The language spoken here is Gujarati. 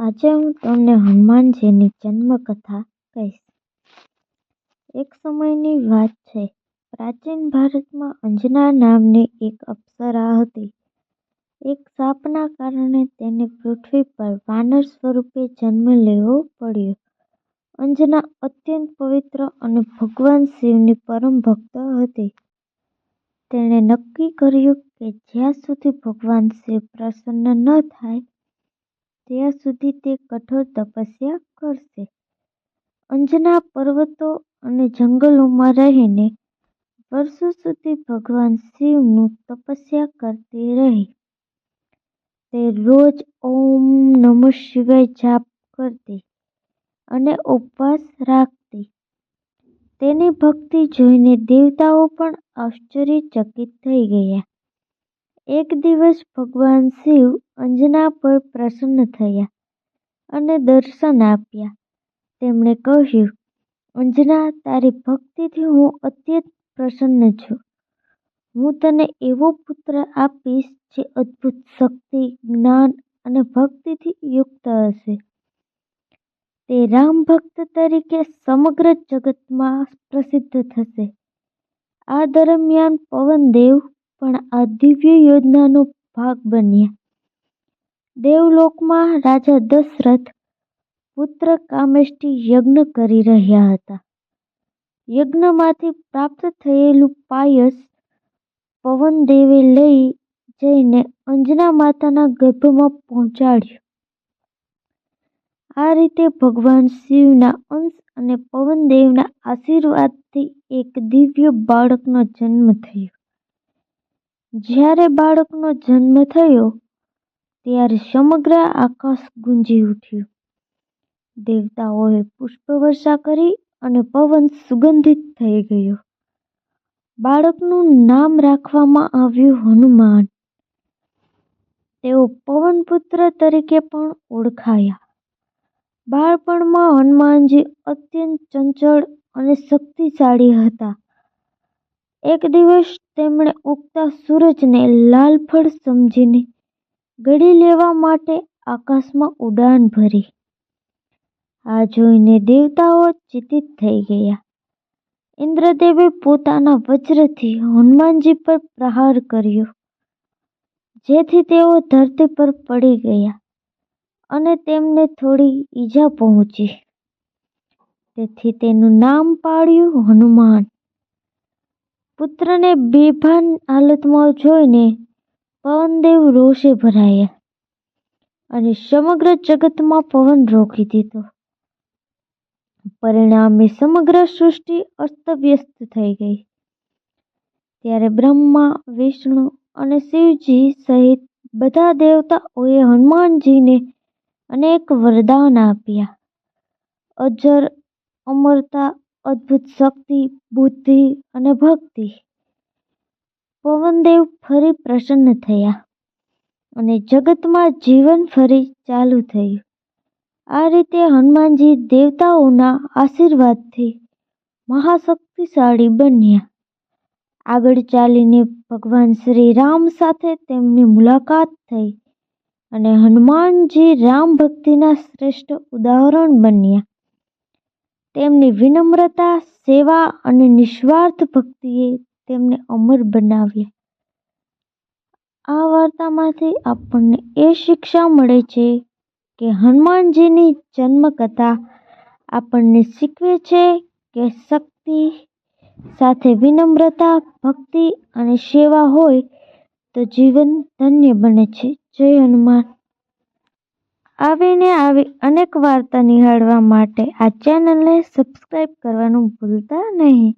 આજે હું તમને હનુમાનજીની જન્મકથા કહીશ. એક સમયની વાત છે. પ્રાચીન ભારતમાં અંજના નામની એક અપ્સરા હતી. એક સાપના કારણે તેને પૃથ્વી પર વાનર સ્વરૂપે જન્મ લેવો પડ્યો. અંજના અત્યંત પવિત્ર અને ભગવાન શિવની પરમ ભક્ત હતી. તેણે નક્કી કર્યું કે જ્યાં સુધી ભગવાન શિવ પ્રસન્ન ન થાય ત્યાં સુધી તે કઠોર તપસ્યા કરશે. અંજના પર્વતો અને જંગલોમાં રહીને વર્ષો સુધી ભગવાન શિવનું તપસ્યા કરતી રહી. તે રોજ ઓમ નમઃ શિવાય જાપ કરતી અને ઉપવાસ રાખતી. તેની ભક્તિ જોઈને દેવતાઓ પણ આશ્ચર્યચકિત થઈ ગયા. એક દિવસ ભગવાન શિવ અંજના પર પ્રસન્ન થયા અને દર્શન આપ્યા. તેમણે કહ્યું, અંજના, તારી ભક્તિથી હું અત્યંત પ્રસન્ન છું. હું તને એવો પુત્ર આપીશ જે અદ્ભુત શક્તિ, જ્ઞાન અને ભક્તિથી યુક્ત હશે. તે રામ ભક્ત તરીકે સમગ્ર જગતમાં પ્રસિદ્ધ થશે. આ દરમિયાન પવનદેવ પણ આ દિવ્ય યોજનાનો ભાગ બન્યા. દેવલોકમાં રાજા દશરથ પુત્ર કામેષ્ટી યજ્ઞ કરી રહ્યા હતા. યજ્ઞમાંથી પ્રાપ્ત થયેલું પાયસ પવનદેવે લઈ જઈને અંજના માતાના ગર્ભમાં પહોંચાડ્યું. આ રીતે ભગવાન શિવના અંશ અને પવનદેવના આશીર્વાદથી એક દિવ્ય બાળકનો જન્મ થયો. જ્યારે બાળકનો જન્મ થયો, ત્યારે સમગ્ર આકાશ ગુંજી ઉઠ્યું. દેવતાઓએ પુષ્પવર્ષા કરી અને પવન સુગંધિત થઈ ગયો. બાળકનું નામ રાખવામાં આવ્યું હનુમાન. તેઓ પવનપુત્ર તરીકે પણ ઓળખાયા. બાળપણમાં હનુમાનજી અત્યંત ચંચળ અને શક્તિશાળી હતા. એક દિવસ તેમણે ઉગતા સૂરજને લાલ ફળ સમજીને ગળી લેવા માટે આકાશમાં ઉડાન ભરી. આ જોઈને દેવતાઓ ચિંતિત થઈ ગયા. ઇન્દ્રદેવે પોતાના વજ્રથી હનુમાનજી પર પ્રહાર કર્યો, જેથી તેઓ ધરતી પર પડી ગયા અને તેમને થોડી ઈજા પહોંચી. તેથી તેનું નામ પાડ્યું હનુમાન. પુત્રને બેભાન હાલતમાં જોઈને પવનદેવ રોષે ભરાયા અને સમગ્ર જગતમાં પવન રોકી દીધો. પરિણામે સમગ્ર સૃષ્ટિ અસ્તવ્યસ્ત થઈ ગઈ. ત્યારે બ્રહ્મા, વિષ્ણુ અને શિવજી સહિત બધા દેવતાઓએ હનુમાનજીને અનેક વરદાન આપ્યા. અજર, અમરતા, અદ્ભુત શક્તિ, બુદ્ધિ અને ભક્તિ. પવનદેવ ફરી પ્રસન્ન થયા અને જગતમાં જીવન ફરી ચાલુ થયું. આ રીતે હનુમાનજી દેવતાઓના આશીર્વાદથી મહાશક્તિશાળી બન્યા. આગળ ચાલીને ભગવાન શ્રી રામ સાથે તેમની મુલાકાત થઈ અને હનુમાનજી રામ ભક્તિના શ્રેષ્ઠ ઉદાહરણ બન્યા. તેમની વિનમ્રતા, સેવા અને નિસ્વાર્થ ભક્તિએ તેમને અમર બનાવ્યા. આ વાર્તામાંથી આપણને એ શિક્ષા મળે છે કે હનુમાનજીની જન્મકથા આપણને શીખવે છે કે શક્તિ સાથે વિનમ્રતા, ભક્તિ અને સેવા હોય તો જીવન ધન્ય બને છે. જય હનુમાન. આવી ને આવી અનેક વાર્તા નિહાળવા માટે આ ચેનલને સબસ્ક્રાઇબ કરવાનું ભૂલતા નહીં.